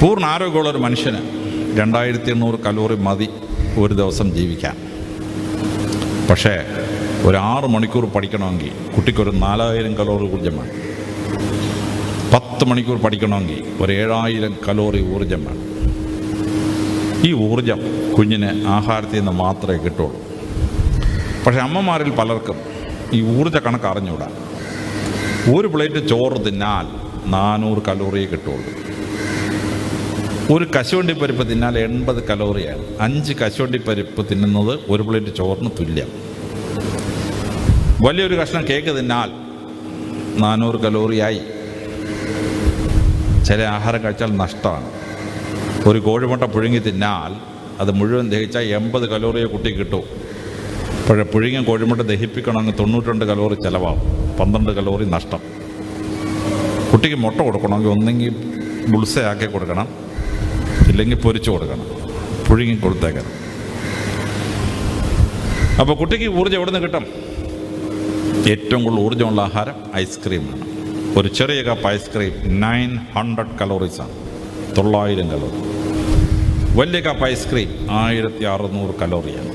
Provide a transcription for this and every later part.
പൂർണ ആരോഗ്യമുള്ള ഒരു മനുഷ്യന് രണ്ടായിരത്തി എണ്ണൂറ് കലോറി മതി ഒരു ദിവസം ജീവിക്കാൻ. പക്ഷേ ഒരു ആറ് മണിക്കൂർ പഠിക്കണമെങ്കിൽ കുട്ടിക്കൊരു നാലായിരം കലോറി ഊർജം വേണം പത്ത് മണിക്കൂർ പഠിക്കണമെങ്കിൽ ഒരു ഏഴായിരം കലോറി ഊർജം വേണം ഈ ഊർജം കുഞ്ഞിന് ആഹാരത്തിൽ നിന്ന് മാത്രമേ കിട്ടുള്ളൂ. പക്ഷെ അമ്മമാരിൽ പലർക്കും ഈ ഊർജ കണക്ക് അറിഞ്ഞൂടാ ഒരു പ്ലേറ്റ് ചോറ് തിന്നാൽ നാനൂറ് കലോറിയേ കിട്ടുള്ളൂ. ഒരു കശുവണ്ടി പരിപ്പ് തിന്നാൽ എൺപത് കലോറിയാണ്. അഞ്ച് കശുവണ്ടി പരിപ്പ് തിന്നുന്നത് ഒരു പ്ലേറ്റ് ചോറിന് തുല്യം. വലിയൊരു കഷ്ണം കേക്ക് തിന്നാൽ നാനൂറ് കലോറിയായി. ചില ആഹാരം കഴിച്ചാൽ നഷ്ടമാണ്. ഒരു കോഴിമുട്ട പുഴുങ്ങി തിന്നാൽ അത് മുഴുവൻ ദഹിച്ചാൽ എൺപത് കലോറിയെ കുട്ടി കിട്ടും. പക്ഷേ പുഴുങ്ങിയ കോഴിമുട്ട ദഹിപ്പിക്കണമെങ്കിൽ തൊണ്ണൂറ്റിരണ്ട് കലോറി ചിലവാകും. പന്ത്രണ്ട് കലോറി നഷ്ടം. കുട്ടിക്ക് മുട്ട കൊടുക്കണമെങ്കിൽ ഒന്നെങ്കിൽ ബുൾസയാക്കി കൊടുക്കണം. ഇല്ലെങ്കിൽ പൊരിച്ചു കൊടുക്കണം. പുഴുങ്ങി കൊടുത്തേക്കണം. അപ്പോൾ കുട്ടിക്ക് ഊർജം എവിടെ നിന്ന് കിട്ടും? ഏറ്റവും കൂടുതൽ ഊർജമുള്ള ആഹാരം ഐസ്ക്രീമാണ്. ഒരു ചെറിയ cup ice cream nine hundred കലോറീസാണ് തൊള്ളായിരം കലോറി വലിയ കപ്പ് ഐസ്ക്രീം ആയിരത്തി അറുന്നൂറ് കലോറിയാണ്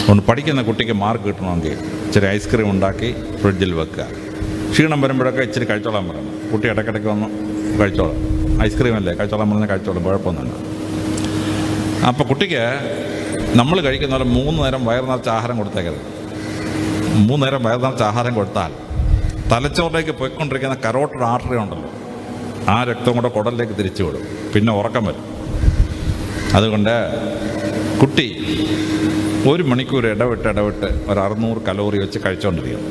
അതുകൊണ്ട് പഠിക്കുന്ന കുട്ടിക്ക് മാർക്ക് കിട്ടണമെങ്കിൽ ഇച്ചിരി ഐസ്ക്രീം ഉണ്ടാക്കി ഫ്രിഡ്ജിൽ വെക്കുക. ക്ഷീണം വരുമ്പോഴൊക്കെ ഇച്ചിരി കഴിച്ചോളാൻ പറയണം. കുട്ടി ഇടയ്ക്കിടയ്ക്ക് വന്ന് കഴിച്ചോളാം. ഐസ്ക്രീം അല്ലേ കഴിച്ചോളാൻ പറഞ്ഞാൽ കഴിച്ചോളാം കുഴപ്പമൊന്നുമില്ല. അപ്പോൾ കുട്ടിക്ക് നമ്മൾ കഴിക്കുന്ന പോലെ മൂന്ന് നേരം വയറ് നിറച്ച ആഹാരം കൊടുത്തേക്കരുത്. മൂന്ന് നേരം വയറ് നിറച്ച ആഹാരം കൊടുത്താൽ തലച്ചോറിലേക്ക് പോയിക്കൊണ്ടിരിക്കുന്ന കരോട്ടഡ് ആർട്ടറി ഉണ്ടല്ലോ ആ രക്തം കൂടെ കുടലിലേക്ക് തിരിച്ചു വിടും. പിന്നെ ഉറക്കം വരും. അതുകൊണ്ട് കുട്ടി ഒരു മണിക്കൂർ ഇടവിട്ട് ഇടവിട്ട് ഒരു അറുന്നൂറ് കലോറി വെച്ച് കഴിച്ചുകൊണ്ടിരിക്കും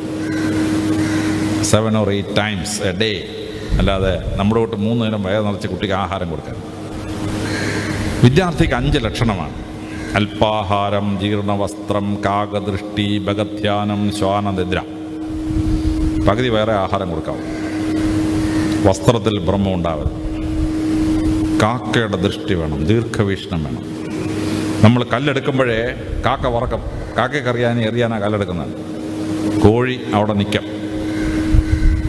seven or eight times a day അല്ലാതെ നമ്മുടെ കൂട്ട് മൂന്ന് നേരം വയർ നിറച്ച് കുട്ടിക്ക് ആഹാരം കൊടുക്കാൻ. വിദ്യാർത്ഥിക്ക് അഞ്ച് ലക്ഷണമാണ്. അല്പാഹാരം ജീർണവസ്ത്രം കാകദൃഷ്ടി ഭഗധ്യാനം ശ്വാനനിദ്ര. പകുതി വേറെ ആഹാരം കൊടുക്കാവും വസ്ത്രത്തിൽ ഭ്രമം ഉണ്ടാവരുത്. കാക്കയുടെ ദൃഷ്ടി വേണം ദീർഘവീക്ഷണം വേണം. നമ്മൾ കല്ലെടുക്കുമ്പോഴേ കാക്ക വറക്കം. കാക്കയ്ക്കറിയാൻ എറിയാനാണ് കല്ലെടുക്കുന്നത്. കോഴി അവിടെ നിൽക്കാം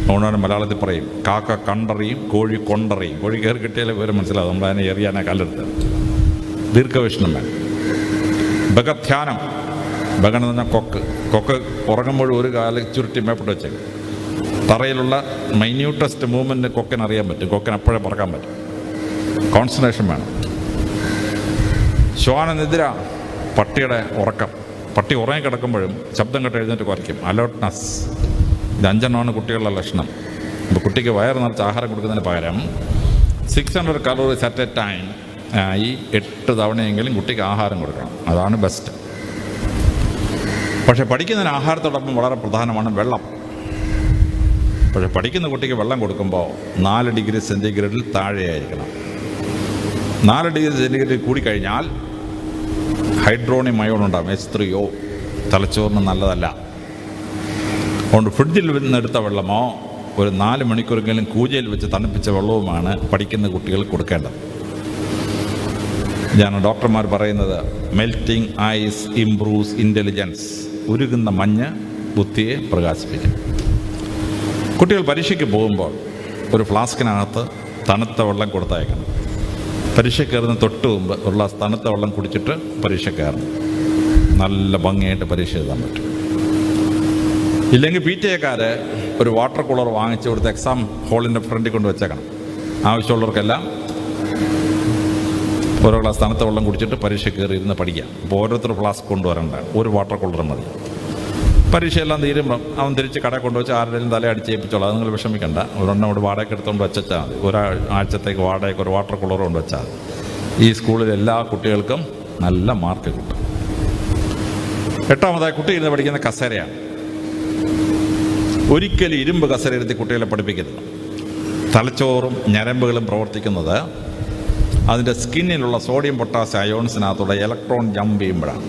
അതുകൊണ്ടാണ് മലയാളത്തിൽ പറയും കാക്ക കണ്ടറിയും കോഴി കൊണ്ടറിയും. കോഴി കയറി കിട്ടിയാലേ വിവരം മനസ്സിലാവും. നമ്മൾ അതിനെ എറിയാനാ കല്ലെടുത്തത് ദീർഘവീക്ഷണം വേണം. ബഗധ്യാനം ബഗൻ എന്ന് പറഞ്ഞാൽ കൊക്ക്. കൊക്ക് ഉറങ്ങുമ്പോൾ ഒരു കാല ചുരുട്ടി മേപ്പിട്ട് വെച്ചേക്കും. തറയിലുള്ള മൈന്യൂട്ടസ്റ്റ് മൂവ്മെന്റ് കൊക്കിന് അറിയാൻ പറ്റും. കൊക്കിന് അപ്പോഴേ പറക്കാൻ പറ്റും. കോൺസെൻട്രേഷൻ വേണം. ശ്വാനനിദ്ര പട്ടിയുടെ ഉറക്കം. പട്ടി ഉറങ്ങി കിടക്കുമ്പോഴും ശബ്ദം കേട്ട് എഴുന്നേറ്റ് കുറയ്ക്കും. അലേർട്ട്നെസ്. ഇത് അഞ്ചെണ്ണമാണ് കുട്ടികളുടെ ലക്ഷണം. അപ്പോൾ കുട്ടിക്ക് വയറ് നിറച്ച് ആഹാരം കൊടുക്കുന്നതിന് പകരം six hundred calories at a time ഈ എട്ട് തവണയെങ്കിലും കുട്ടിക്ക് ആഹാരം കൊടുക്കണം. അതാണ് ബെസ്റ്റ് പക്ഷേ പഠിക്കുന്നതിന് ആഹാരത്തോടൊപ്പം വളരെ പ്രധാനമാണ് വെള്ളം. പക്ഷേ പഠിക്കുന്ന കുട്ടിക്ക് വെള്ളം കൊടുക്കുമ്പോൾ നാല് ഡിഗ്രി സെന്റിഗ്രേഡിൽ താഴെയായിരിക്കണം. നാല് ഡിഗ്രി സെന്റിഗ്രേഡിൽ കൂടിക്കഴിഞ്ഞാൽ ഹൈഡ്രോണിയം അയോൺ ഉണ്ടാകും എസ് ത്രീ ഒ തലച്ചോറിന് നല്ലതല്ല. അതുകൊണ്ട് ഫ്രിഡ്ജിൽ നിന്നെടുത്ത വെള്ളമോ ഒരു നാല് മണിക്കൂറെങ്കിലും കൂജയിൽ വെച്ച് തണുപ്പിച്ച വെള്ളവുമാണ് പഠിക്കുന്ന കുട്ടികൾ കൊടുക്കേണ്ടത്. ഞാൻ ഡോക്ടർമാർ പറയുന്നത് മെൽറ്റിംഗ് ഐസ് ഇംപ്രൂവ്സ് ഇന്റലിജൻസ് ഉരുകുന്ന മഞ്ഞ് ബുദ്ധിയെ പ്രകാശിപ്പിക്കും. കുട്ടികൾ പരീക്ഷയ്ക്ക് പോകുമ്പോൾ ഒരു ഫ്ലാസ്കിനകത്ത് തണുത്ത വെള്ളം കൊടുത്തയക്കണം. പരീക്ഷ കയറുന്ന തൊട്ട് മുമ്പ് ഒരു ഗ്ലാസ് തണുത്ത വെള്ളം കുടിച്ചിട്ട് പരീക്ഷ കയറണം. നല്ല ഭംഗിയായിട്ട് പരീക്ഷ എഴുതാൻ പറ്റും. ഇല്ലെങ്കിൽ പി ടി എക്കാർ ഒരു വാട്ടർ കൂളർ വാങ്ങിച്ച് കൊടുത്ത് എക്സാം ഹോളിന്റെ ഫ്രണ്ടിൽ കൊണ്ട് വെച്ചേക്കണം. ആവശ്യമുള്ളവർക്കെല്ലാം ഓരോ ക്ലാസ് തണുത്ത വെള്ളം കുടിച്ചിട്ട് പരീക്ഷ കയറി ഇരുന്ന് പഠിക്കാം അപ്പോൾ ഓരോരുത്തർ ഫ്ലാസ്ക് കൊണ്ടുവരണ്ട ഒരു വാട്ടർ കൂളർ മതി. പരീക്ഷയെല്ലാം തീരുമ്പം അവൻ തിരിച്ച് കട കൊണ്ടുവച്ച് ആരുടെയും തല അടിച്ചേൽപ്പിച്ചോളാം. നിങ്ങൾ വിഷമിക്കണ്ട. ഒരെണ്ണം ഇവിടെ വാടകയ്ക്ക് എടുത്തുകൊണ്ട് വെച്ചാൽ മതി. ഒരാഴ്ചത്തേക്ക് വാടകയ്ക്ക് ഒരു വാട്ടർ കൂളർ കൊണ്ട് വെച്ചാൽ ഈ സ്കൂളിലെ എല്ലാ കുട്ടികൾക്കും നല്ല മാർക്ക് കിട്ടും. എട്ടാമതായി കുട്ടി ഇരുന്ന് പഠിക്കുന്ന കസേരയാണ്. ഒരിക്കലും ഇരുമ്പ് കസേര ഇരുത്തി കുട്ടികളെ പഠിപ്പിക്കരുത്. തലച്ചോറും ഞരമ്പുകളും പ്രവർത്തിക്കുന്നത് അതിന്റെ സ്കിന്നിലുള്ള സോഡിയം പൊട്ടാസ് അയോൺസിനകത്തൂടെ ഇലക്ട്രോൺ ജമ്പ് ചെയ്യുമ്പോഴാണ്.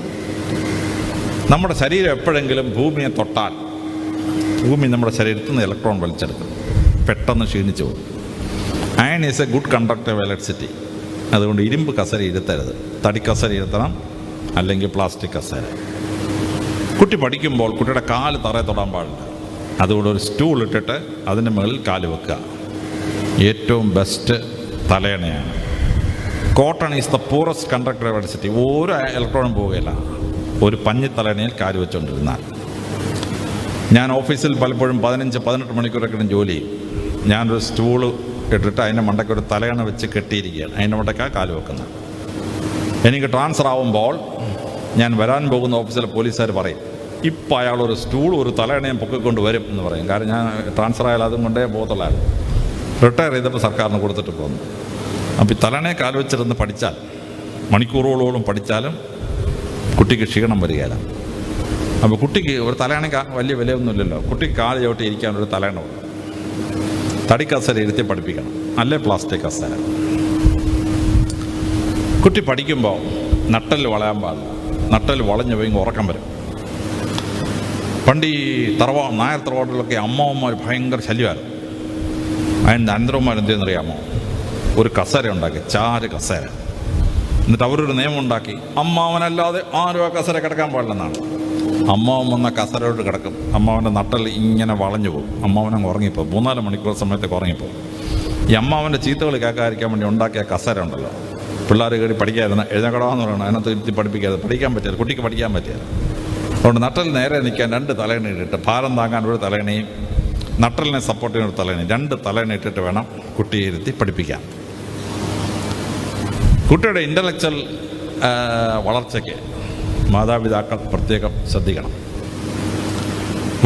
നമ്മുടെ ശരീരം എപ്പോഴെങ്കിലും ഭൂമിയെ തൊട്ടാൽ ഭൂമി നമ്മുടെ ശരീരത്തിൽ നിന്ന് ഇലക്ട്രോൺ വലിച്ചെടുക്കും. പെട്ടെന്ന് ക്ഷീണിച്ചു പോകും. Iron is a good conductor of electricity. അതുകൊണ്ട് ഇരുമ്പ് കസര ഇരുത്തരുത്. തടി ഇരുത്തണം അല്ലെങ്കിൽ പ്ലാസ്റ്റിക് കസര. കുട്ടി പഠിക്കുമ്പോൾ കുട്ടിയുടെ കാൽ തറയെ തൊടാൻ പാടില്ല. അതുകൊണ്ട് ഒരു സ്റ്റൂൾ ഇട്ടിട്ട് അതിന്റെ മുകളിൽ കാൽ വെക്കുക. ഏറ്റവും best തലയണയാണ്. Cotton is the purest conductor electricity ഒരു ഇലക്ട്രോണും പോവുകയില്ല. ഒരു പഞ്ഞി തലയണയിൽ കാൽ വെച്ചുകൊണ്ടിരുന്നാൽ ഞാൻ ഓഫീസിൽ പലപ്പോഴും പതിനഞ്ച് പതിനെട്ട് മണിക്കൂറൊക്കെ ജോലി ചെയ്യും. ഞാനൊരു സ്റ്റൂൾ ഇട്ടിട്ട് അതിന്റെ മണ്ടയ്ക്ക് ഒരു തലയണ വെച്ച് കെട്ടിയിരിക്കുകയാണ്. അതിന്റെ മണ്ടയ്ക്കാണ് കാൽ വെക്കുന്നത്. എനിക്ക് ട്രാൻസ്ഫർ ആവുമ്പോൾ ഞാൻ വരാൻ പോകുന്ന ഓഫീസിലെ പോലീസുകാർ പറയും ഇപ്പം അയാളൊരു സ്റ്റൂൾ ഒരു തലയണയും പൊക്കിക്കൊണ്ട് വരും എന്ന് പറയും. കാരണം ഞാൻ ട്രാൻസ്ഫർ ആയാലും അതും കൊണ്ടേ പോകത്തുള്ളായിരുന്നു. റിട്ടയർ ചെയ്തപ്പോൾ സർക്കാരിന് കൊടുത്തിട്ട് പോകുന്നു അപ്പോൾ ഈ തലണയെ കാൽ വെച്ചിരുന്ന് പഠിച്ചാൽ മണിക്കൂറുകളോളം പഠിച്ചാലും കുട്ടിക്ക് ക്ഷീണം വരികയില്ല. അപ്പോൾ കുട്ടിക്ക് ഒരു തലയണ വലിയ വിലയൊന്നുമില്ലല്ലോ. കുട്ടിക്ക് കാൽ ചവിട്ടി ഇരിക്കാൻ ഒരു തലയണ ഉണ്ട് തടി കസര ഇരുത്തി പഠിപ്പിക്കണം. അല്ലേ പ്ലാസ്റ്റിക് കസര? കുട്ടി പഠിക്കുമ്പോൾ നട്ടൽ വളയാൻ പാടില്ല. നട്ടൽ വളഞ്ഞു പോയി ഉറക്കം വരും. പണ്ട് ഈ തറവാ നായർ തറവാട്ടിലൊക്കെ അമ്മാവന്മാർ ഭയങ്കര ശല്യമായിരുന്നു. അതിന്റെ അനന്തരന്മാർ എന്തെന്നറിയാമോ? ഒരു കസേര ഉണ്ടാക്കി ചാര് കസേര. എന്നിട്ട് അവരൊരു നിയമം ഉണ്ടാക്കി അമ്മാവനല്ലാതെ ആരും ആ കസേര കിടക്കാൻ പാടില്ലെന്നാണ്. അമ്മാവൻ വന്ന കസരയോട് കിടക്കും. അമ്മാവന്റെ നട്ടൽ ഇങ്ങനെ വളഞ്ഞു പോകും. അമ്മാവനങ്ങ് ഉറങ്ങിപ്പോകും. മൂന്നാൽ മണിക്കൂർ സമയത്തേക്ക് ഉറങ്ങിപ്പോകും. ഈ അമ്മാവന്റെ ചീത്തകൾ കേൾക്കാതിരിക്കാൻ വേണ്ടി ഉണ്ടാക്കിയ കസേര ഉണ്ടല്ലോ. പിള്ളേർ കയറി പഠിക്കാതിരുന്ന എഴുന്നകടാന്ന് പറയണം. അതിനകത്ത് ഇരുത്തി പഠിപ്പിക്കാതെ പഠിക്കാൻ പറ്റിയത് കുട്ടിക്ക് പഠിക്കാൻ പറ്റില്ല. അതുകൊണ്ട് നട്ടൽ നേരെ നിൽക്കാൻ രണ്ട് തലയണ ഇട്ടിട്ട് ഭാരം താങ്ങാൻ ഒരു തലയണയും നട്ടലിനെ സപ്പോർട്ട് ചെയ്യുന്ന ഒരു തലയണയും രണ്ട് തലയണ ഇട്ടിട്ട് വേണം കുട്ടിയെ ഇരുത്തി പഠിപ്പിക്കാൻ. കുട്ടിയുടെ ഇന്റലക്ച്വൽ വളർച്ചയ്ക്ക് മാതാപിതാക്കൾ പ്രത്യേകം ശ്രദ്ധിക്കണം.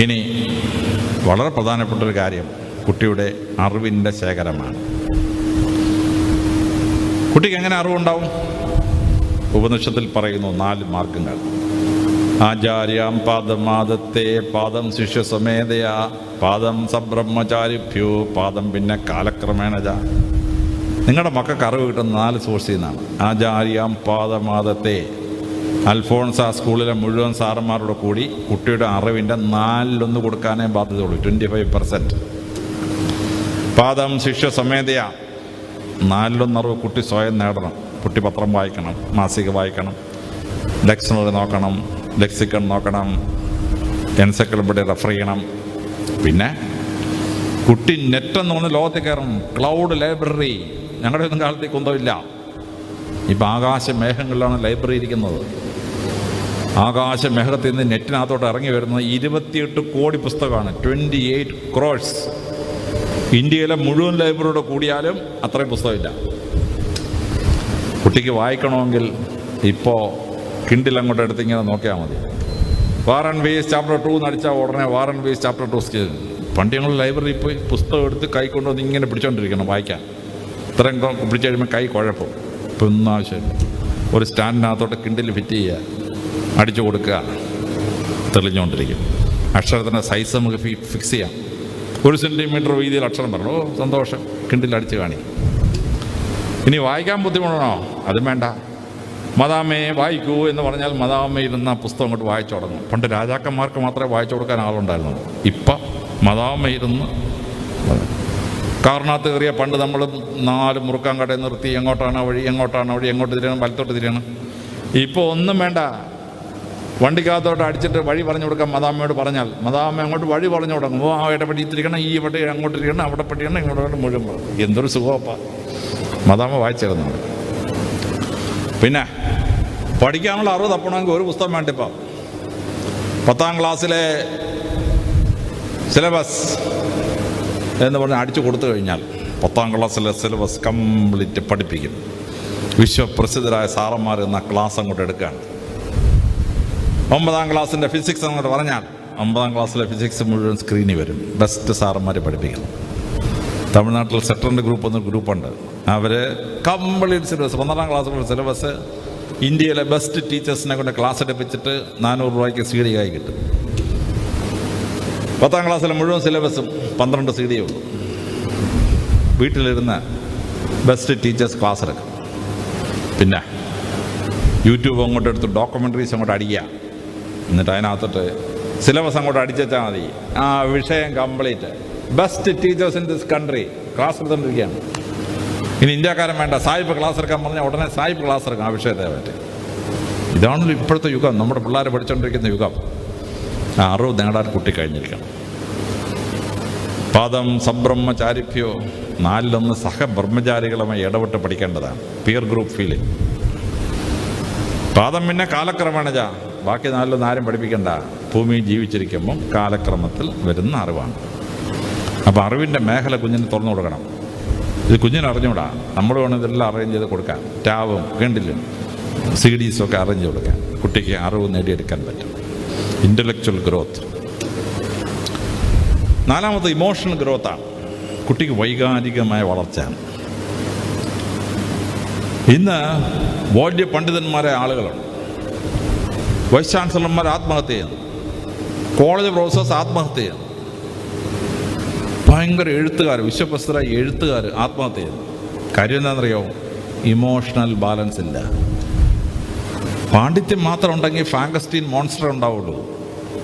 ഇനി വളരെ പ്രധാനപ്പെട്ട ഒരു കാര്യം കുട്ടിയുടെ അറിവിന്റെ ശേഖരമാണ്. കുട്ടിക്ക് എങ്ങനെ അറിവുണ്ടാവും? ഉപനിഷത്തിൽ പറയുന്നു നാല് മാർഗങ്ങൾ. ആചാര്യാം പാദമാദത്തെ പാദം ശിഷ്യസമേതയാ പാദം സബ്രഹ്മചാരിഭ്യോ പാദം പിന്നെ കാലക്രമേണജ നിങ്ങളുടെ മക്കൾക്ക് അറിവ് കിട്ടുന്ന നാല് സോഴ്സിൽ നിന്നാണ്. ആചാര്യാം പാദമാദത്തെ. അൽഫോൺസ സ്കൂളിലെ മുഴുവൻ സാറന്മാരോട് കൂടി കുട്ടിയുടെ അറിവിന്റെ നാലിലൊന്ന് കൊടുക്കാനേ ബാധ്യതയുള്ളൂ ട്വന്റി ഫൈവ് പെർസെന്റ്. പാദം ശിഷ്യ സമേതയാ നാലിലൊന്നറിവ് കുട്ടി സ്വയം നേടണം. കുട്ടി പത്രം വായിക്കണം മാസിക വായിക്കണം ഡെക്സണറി നോക്കണം ലെക്സിക്കൺ നോക്കണം എൻസൈക്ലോപീഡിയ റെഫർ ചെയ്യണം. പിന്നെ കുട്ടി നെറ്റ് എന്ന് പറഞ്ഞ് ലോകത്തിൽ കയറണം. Cloud library. ഞങ്ങളുടെ ഒന്നും കാലത്തേക്ക് കുന്തമില്ല. ഇപ്പം ആകാശ മേഘങ്ങളിലാണ് ലൈബ്രറി ഇരിക്കുന്നത്. ആകാശ മേഘത്തിൽ നിന്ന് നെറ്റിനകത്തോട്ട് ഇറങ്ങി വരുന്നത് ഇരുപത്തിയെട്ട് കോടി പുസ്തകമാണ്. ട്വന്റി എയ്റ്റ് ക്രോഴ്സ് ഇന്ത്യയിലെ മുഴുവൻ ലൈബ്രറിയുടെ കൂടിയാലും അത്രയും പുസ്തകമില്ല. കുട്ടിക്ക് വായിക്കണമെങ്കിൽ ഇപ്പോൾ കിണ്ടിൽ അങ്ങോട്ട് എടുത്ത് ഇങ്ങനെ നോക്കിയാൽ മതി. വാറൻ വേസ് ചാപ്റ്റർ ടു എന്നടിച്ചാൽ ഉടനെ വാറൻ വേസ് ചാപ്റ്റർ ടു പണ്ട് ഞങ്ങൾ ലൈബ്രറിയിൽ പോയി പുസ്തകം എടുത്ത് കൈ കൊണ്ടുവന്ന് ഇങ്ങനെ പിടിച്ചോണ്ടിരിക്കണം വായിക്കാൻ. ഇത്രയും പിടിച്ചു കഴിയുമ്പോൾ കൈ കുഴപ്പം. ഇപ്പം ഒന്നും ആവശ്യമില്ല ഒരു സ്റ്റാൻഡിനകത്തോട്ട് കിണ്ടിൽ ഫിറ്റ് ചെയ്യുക. അടിച്ചു കൊടുക്കുക. തെളിഞ്ഞുകൊണ്ടിരിക്കും അക്ഷരത്തിന്റെ സൈസ് നമുക്ക് ഫിക്സ് ചെയ്യാം. ഒരു സെന്റിമീറ്റർ വീതിയിൽ അക്ഷരം പറഞ്ഞു. സന്തോഷം. കിണ്ടിൽ അടിച്ച് കാണിക്കും. ഇനി വായിക്കാൻ ബുദ്ധിമുട്ടാണോ? അതും വേണ്ട. മദാമേ വായിക്കൂ എന്ന് പറഞ്ഞാൽ മദാമ ഇരുന്ന പുസ്തകം അങ്ങോട്ട് വായിച്ചു തുടങ്ങും. പണ്ട് രാജാക്കന്മാർക്ക് മാത്രമേ വായിച്ചു കൊടുക്കാൻ ആളുണ്ടായിരുന്നുള്ളൂ. ഇപ്പം മദാമ ഇരുന്ന് കാറിനകത്ത് കയറിയ പണ്ട് നമ്മൾ നാല് മുറുക്കാൻ കടയിൽ നിർത്തി എങ്ങോട്ടാണ് വഴി എങ്ങോട്ടാണ് വഴി എങ്ങോട്ട് തിരിയണം വലത്തോട്ട് തിരിയണം. ഇപ്പോൾ ഒന്നും വേണ്ട. വണ്ടിക്കകത്തോട്ട് അടിച്ചിട്ട് വഴി പറഞ്ഞു കൊടുക്കാൻ മദാമയോട് പറഞ്ഞാൽ മദാമ അങ്ങോട്ട് വഴി പറഞ്ഞു തുടങ്ങും. ഓ ആ പട്ടി ഇത്തിരിക്കണം ഈ ഇവിടെ അങ്ങോട്ട് ഇരിക്കണം അവിടെ പട്ടിയണം ഇങ്ങോട്ട് മുഴുവൻ എന്തൊരു സുഖമപ്പാ മദാമ വായിച്ചിരുന്നു. പിന്നെ പഠിക്കാനുള്ള അറിവ് തപ്പണമെങ്കിൽ ഒരു പുസ്തകം വേണ്ടിപ്പോ. പത്താം ക്ലാസ്സിലെ സിലബസ് എന്ന് പറഞ്ഞ് അടിച്ചു കൊടുത്തു കഴിഞ്ഞാൽ പത്താം ക്ലാസ്സിലെ സിലബസ് കംപ്ലീറ്റ് പഠിപ്പിക്കും. വിശ്വപ്രസിദ്ധരായ സാറന്മാർ എന്ന ക്ലാസ് അങ്ങോട്ട് എടുക്കുകയാണ്. ഒമ്പതാം ക്ലാസ്സിന്റെ ഫിസിക്സ് അങ്ങോട്ട് പറഞ്ഞാൽ ഒമ്പതാം ക്ലാസ്സിലെ ഫിസിക്സ് മുഴുവൻ സ്ക്രീനിൽ വരും. ബെസ്റ്റ് സാറന്മാർ പഠിപ്പിക്കണം. തമിഴ്നാട്ടിൽ സെറ്ററിന്റെ ഗ്രൂപ്പ് എന്നൊരു ഗ്രൂപ്പുണ്ട് അവർ കംപ്ലീറ്റ് സിലബസ് പന്ത്രണ്ടാം ക്ലാസ്സിലുള്ള സിലബസ് ഇന്ത്യയിലെ ബെസ്റ്റ് ടീച്ചേഴ്സിനെ കൊണ്ട് ക്ലാസ് എടുപ്പിച്ചിട്ട് നാനൂറ് രൂപയ്ക്ക് സി ഡി ആയി കിട്ടും. പത്താം ക്ലാസ്സിലെ മുഴുവൻ സിലബസും പന്ത്രണ്ട് സി ഡി ഉള്ളൂ. വീട്ടിലിരുന്ന് ബെസ്റ്റ് ടീച്ചേഴ്സ് ക്ലാസ് എടുക്കും. പിന്നെ യൂട്യൂബ് അങ്ങോട്ട് എടുത്ത് ഡോക്യുമെന്ററീസ് അങ്ങോട്ട് അടിക്കുക. എന്നിട്ട് അതിനകത്തോട്ട് സിലബസ് അങ്ങോട്ട് അടിച്ചാൽ മതി. ആ വിഷയം complete best teachers in this country class എടുത്തുകൊണ്ടിരിക്കുകയാണ് ഇനി ഇന്ത്യക്കാരൻ വേണ്ട. സായിപ്പ് ക്ലാസ് എടുക്കാൻ പറഞ്ഞാൽ ഉടനെ സായിപ്പ് ക്ലാസ് എടുക്കാം ആ വിഷയത്തെ പറ്റി. ഇതാണല്ലോ ഇപ്പോഴത്തെ യുഗം. നമ്മുടെ പിള്ളേർ പഠിച്ചുകൊണ്ടിരിക്കുന്ന യുഗം. ആ അറിവ് നേടാൻ കുട്ടി കഴിഞ്ഞിരിക്കണം പാദം സബ്രഹ്മചാരിഭ്യോ നാലിലൊന്ന് സഹബ്രഹ്മചാരികളുമായി ഇടപെട്ട് പഠിക്കേണ്ടതാണ്. പിയർ ഗ്രൂപ്പ് ഫീലിംഗ് പാദം പിന്നെ കാലക്രമേണജ ബാക്കി നാലിലൊന്നും ആരും പഠിപ്പിക്കണ്ട. ഭൂമി ജീവിച്ചിരിക്കുമ്പം കാലക്രമത്തിൽ വരുന്ന അറിവാണ്. അപ്പോൾ അറിവിന്റെ മേഖല കുഞ്ഞിന് തുറന്നു കൊടുക്കണം. ഇത് കുഞ്ഞിന് അറിഞ്ഞുകൂടാ നമ്മൾ വേണം ഇതെല്ലാം അറേഞ്ച് ചെയ്ത് കൊടുക്കാം. ടാവും കണ്ടില്ലും സി ഡീസും ഒക്കെ അറേഞ്ച് കൊടുക്കാം. കുട്ടിക്ക് അറിവ് നേടിയെടുക്കാൻ പറ്റും. ഇന്റലക്ച്വൽ ഗ്രോത്ത് നാലാമത് ഇമോഷണൽ ഗ്രോത്താണ് കുട്ടിക്ക് വൈകാരികമായ വളർച്ചയാണ്. ഇന്ന് വലിയ പണ്ഡിതന്മാരെ ആളുകളുണ്ട്. വൈസ് ചാൻസലർമാർ ആത്മഹത്യ ചെയ്യുന്നു. കോളേജ് പ്രൊഫസേഴ്സ് ആത്മഹത്യ ചെയ്യുന്നു. ഭയങ്കര എഴുത്തുകാർ വിശ്വപ്രസിദ്ധരായ എഴുത്തുകാർ ആത്മഹത്യ കാര്യം എന്താണെന്നറിയോ? ഇമോഷണൽ ബാലൻസ് ഇല്ല. പാണ്ഡിത്യം മാത്രം ഉണ്ടെങ്കിൽ ഫാങ്കസ്റ്റീൻ മോൺസ്റ്റർ ഉണ്ടാവുള്ളൂ.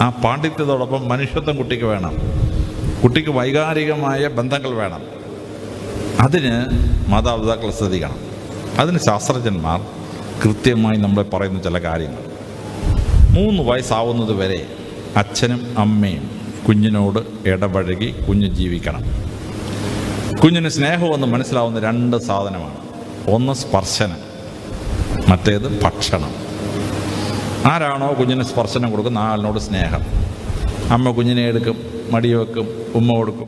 ആ പാണ്ഡിത്യത്തോടൊപ്പം മനുഷ്യത്വം കുട്ടിക്ക് വേണം. കുട്ടിക്ക് വൈകാരികമായ ബന്ധങ്ങൾ വേണം. അതിന് മാതാപിതാക്കൾ ശ്രദ്ധിക്കണം. അതിന് ശാസ്ത്രജ്ഞന്മാർ കൃത്യമായി നമ്മളെ പറയുന്ന ചില കാര്യങ്ങൾ. മൂന്ന് വയസ്സാവുന്നത് വരെ അച്ഛനും അമ്മയും കുഞ്ഞിനോട് ഇടപഴകി കുഞ്ഞ് ജീവിക്കണം. കുഞ്ഞിന് സ്നേഹമെന്ന് മനസ്സിലാവുന്ന രണ്ട് സാധനമാണ്. ഒന്ന് സ്പർശനം മറ്റേത് ഭക്ഷണം. ആരാണോ കുഞ്ഞിന് സ്പർശനം കൊടുക്കുന്ന ആളിനോട് സ്നേഹം. അമ്മ കുഞ്ഞിനെ എടുക്കും മടി വെക്കും ഉമ്മ കൊടുക്കും.